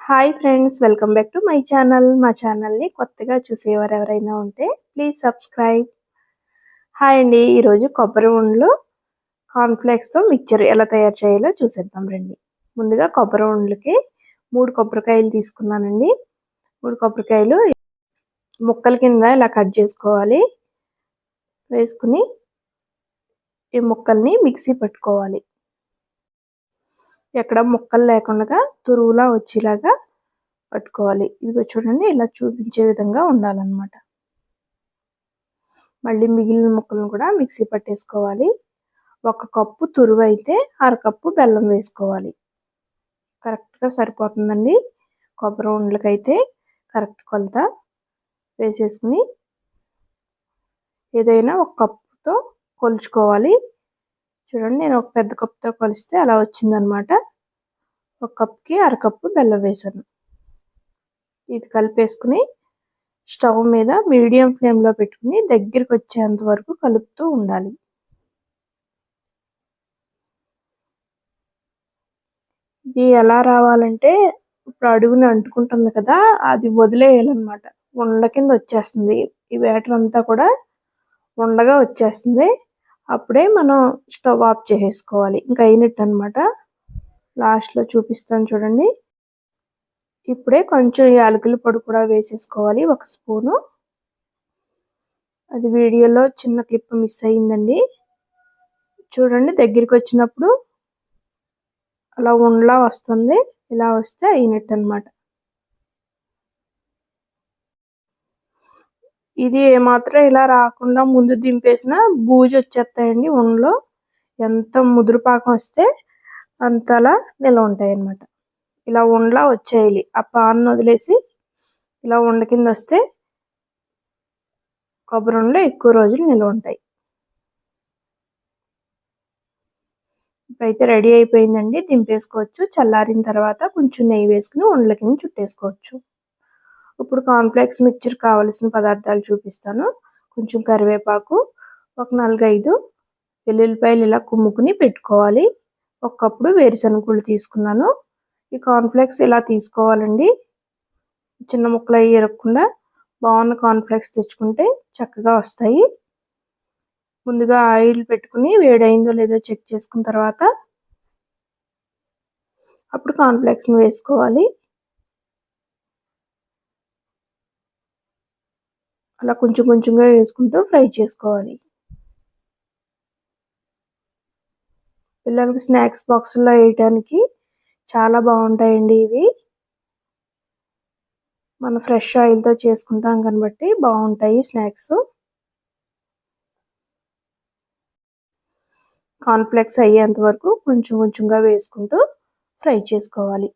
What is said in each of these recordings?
Hi friends welcome back to my channel మా ఛానల్ని కొత్తగా చూసేవారు ఎవరైనా ఉంటే ప్లీజ్ సబ్స్క్రైబ్ హాయ్ అండి ఈరోజు కొబ్బరి ఉండ్లు కార్న్ఫ్లేక్స్తో మిక్చర్ ఎలా తయారు చేయాలో చూసేద్దాం రండి. ముందుగా కొబ్బరి ఉండ్లకి మూడు కొబ్బరికాయలు తీసుకున్నానండి. మూడు కొబ్బరికాయలు ముక్కల కింద ఇలా కట్ చేసుకోవాలి. వేసుకుని ఈ ముక్కల్ని మిక్సీ పెట్టుకోవాలి. ఎక్కడ ముక్కలు లేకుండా తురువులా వచ్చేలాగా పట్టుకోవాలి. ఇదిగో చూడండి ఇలా చూపించే విధంగా ఉండాలన్నమాట. మళ్ళీ మిగిలిన ముక్కలను కూడా మిక్సీ పట్టేసుకోవాలి. ఒక కప్పు తురువు అయితే అరకప్పు బెల్లం వేసుకోవాలి. కరెక్ట్గా సరిపోతుందండి. కొబ్బరి ఉండలకైతే కరెక్ట్ కొలత వేసేసుకుని ఏదైనా ఒక కప్పుతో కొలుచుకోవాలి. చూడండి నేను ఒక పెద్ద కప్తో కొలిస్తే అలా వచ్చిందనమాట. ఒక కప్కి అరకప్పు బెల్లం వేసాను ఇది కలిపేసుకుని స్టవ్ మీద మీడియం ఫ్లేమ్లో పెట్టుకుని దగ్గరికి వచ్చేంత వరకు కలుపుతూ ఉండాలి. ఇది ఎలా రావాలంటే ఇప్పుడు అడుగుని అంటుకుంటుంది కదా అది వదిలేయాలన్నమాట. ఉండ కింద వచ్చేస్తుంది. ఈ బ్యాటర్ అంతా కూడా ఉండగా వచ్చేస్తుంది. అప్పుడే మనం స్టవ్ ఆఫ్ చేసేసుకోవాలి. ఇంకా అయినట్టు అనమాట లాస్ట్లో చూపిస్తాను చూడండి. ఇప్పుడే కొంచెం యాలకుల పొడి కూడా వేసేసుకోవాలి ఒక స్పూను. అది వీడియోలో చిన్న క్లిప్ మిస్ అయ్యిందండి. చూడండి దగ్గరికి వచ్చినప్పుడు అలా ఉండలా వస్తుంది. ఇలా వస్తే అయినట్టు అనమాట ఇది ఏమాత్రం ఇలా రాకుండా ముందు దింపేసిన బూజు వచ్చేస్తాయండి ఉండలో ఎంత ముదురు పాకం వస్తే అంతలా నిల్వ ఉంటాయి అన్నమాట ఇలా ఉండలా వచ్చేయాలి. ఆ పాన్ వదిలేసి ఇలా ఉండ కింద వస్తే కొబ్బరి ఉండలు ఎక్కువ రోజులు నిల్వ ఉంటాయి. ఇప్పుడైతే రెడీ అయిపోయిందండి. దింపేసుకోవచ్చు. చల్లారిన తర్వాత కొంచెం నెయ్యి వేసుకుని ఉండల కింద చుట్టేసుకోవచ్చు. ఇప్పుడు కాన్ఫ్లెక్స్ మిక్చర్ కావలసిన పదార్థాలు చూపిస్తాను. కొంచెం కరివేపాకు ఒక నాలుగైదు వెల్లుల్లిపాయలు ఇలా కుమ్ముకుని పెట్టుకోవాలి. ఒకప్పుడు వేరుశనగలు తీసుకున్నాను. ఈ కాన్ఫ్లెక్స్ ఇలా తీసుకోవాలండి? చిన్న ముక్కలు అవి ఎరగకుండా బాగున్న కాన్ఫ్లెక్స్ తెచ్చుకుంటే చక్కగా వస్తాయి. ముందుగా ఆయిల్ పెట్టుకుని వేడైందో లేదో చెక్ చేసుకున్న తర్వాత అప్పుడు కాన్ఫ్లెక్స్ని వేసుకోవాలి. అట్లా కొంచెం కొంచెంగా వేసుకుంటూ ఫ్రై చేసుకోవాలి. పిల్లలకి స్నాక్స్ బాక్స్లో వేయటానికి చాలా బాగుంటాయండి ఇవి. మనం ఫ్రెష్ ఆయిల్తో చేసుకుంటాం కాబట్టి బాగుంటాయి స్నాక్స్. కాన్ఫ్లెక్స్ అయ్యేంత వరకు కొంచెం కొంచెంగా వేసుకుంటూ ఫ్రై చేసుకోవాలి.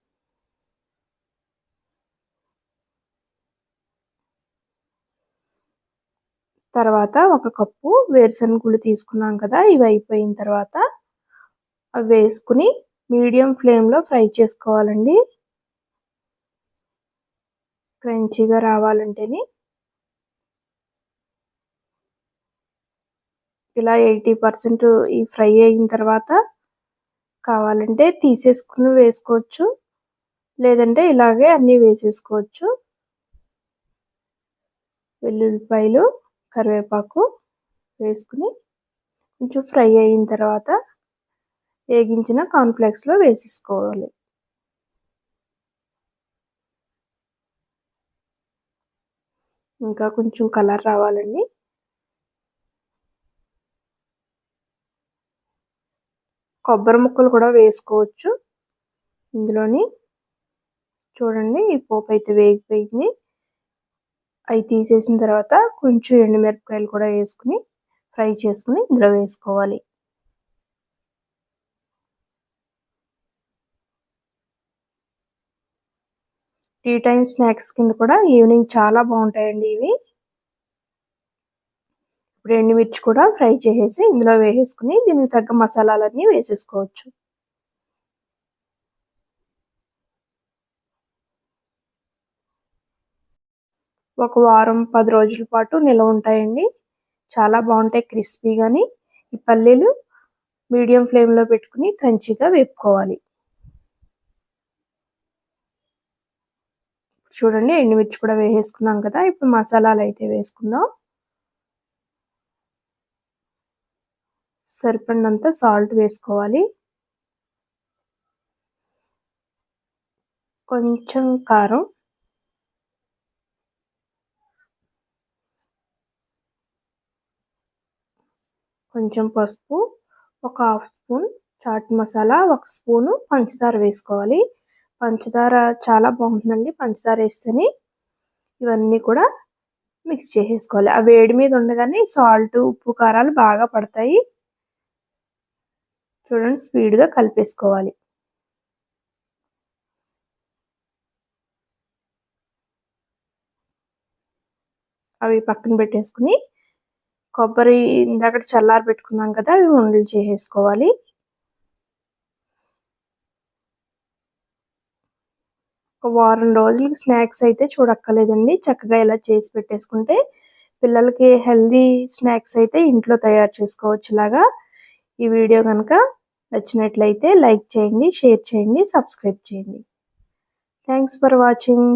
తర్వాత ఒక కప్పు వేరుశనగుళ్ళు తీసుకున్నాం కదా ఇవి అయిపోయిన తర్వాత అవి వేసుకుని మీడియం ఫ్లేమ్లో ఫ్రై చేసుకోవాలండి. క్రంచీగా రావాలంటేని. ఇలా ఎయిటీ పర్సెంట్ ఈ ఫ్రై అయిన తర్వాత కావాలంటే తీసేసుకుని వేసుకోవచ్చు. లేదంటే ఇలాగే అన్నీ వేసేసుకోవచ్చు. వెల్లుల్లిపాయలు కరివేపాకు వేసుకుని కొంచెం ఫ్రై అయిన తర్వాత వేగించిన కాన్ఫ్లెక్స్లో వేసేసుకోవాలి. ఇంకా కొంచెం కలర్ రావాలండి. కొబ్బరి ముక్కలు కూడా వేసుకోవచ్చు. ఇందులోని చూడండి ఈ పోపు అయితే వేగిపోయింది. అవి తీసేసిన తర్వాత కొంచెం ఎండుమిరపకాయలు కూడా వేసుకుని ఫ్రై చేసుకుని ఇందులో వేసుకోవాలి. టీ టైం స్నాక్స్ కింద కూడా ఈవినింగ్ చాలా బాగుంటాయండి ఇవి. ఇప్పుడు ఎండుమిర్చి కూడా ఫ్రై చేసేసి ఇందులో వేసేసుకుని దీనికి తగ్గ మసాలాలన్నీ వేసేసుకోవచ్చు. ఒక వారం పది రోజుల పాటు నిల్వ ఉంటాయండి. చాలా బాగుంటాయి క్రిస్పీగాని ఈ పల్లీలు మీడియం ఫ్లేమ్లో పెట్టుకుని క్రంచీగా వేపుకోవాలి. చూడండి ఎండుమిర్చి కూడా వేసేసుకున్నాం కదా. ఇప్పుడు మసాలాలు అయితే వేసుకుందాం. సరిపడినంత సాల్ట్ వేసుకోవాలి. కొంచెం కారం కొంచెం పసుపు ఒక హాఫ్ స్పూన్ చాట్ మసాలా ఒక స్పూను పంచదార వేసుకోవాలి. పంచదార చాలా బాగుంటుందండి. పంచదార వేస్తేనే ఇవన్నీ కూడా మిక్స్ చేసేసుకోవాలి. ఆ వేడి మీద ఉండగానే సాల్ట్ ఉప్పు కారాలు బాగా పడతాయి. చూడండి స్పీడ్గా కలిపేసుకోవాలి. అవి పక్కన పెట్టేసుకుని కొబ్బరి ఇందాక చల్లారి పెట్టుకున్నాం కదా అవి ఉండలు చేసేసుకోవాలి. ఒక వారం రోజులకి స్నాక్స్ అయితే చూడక్కర్లేదండి. చక్కగా ఇలా చేసి పెట్టేసుకుంటే పిల్లలకి హెల్దీ స్నాక్స్ అయితే ఇంట్లో తయారు చేసుకోవచ్చు ఇలాగా ఈ వీడియో కనుక నచ్చినట్లయితే లైక్ చేయండి షేర్ చేయండి సబ్స్క్రైబ్ చేయండి. Thanks for watching.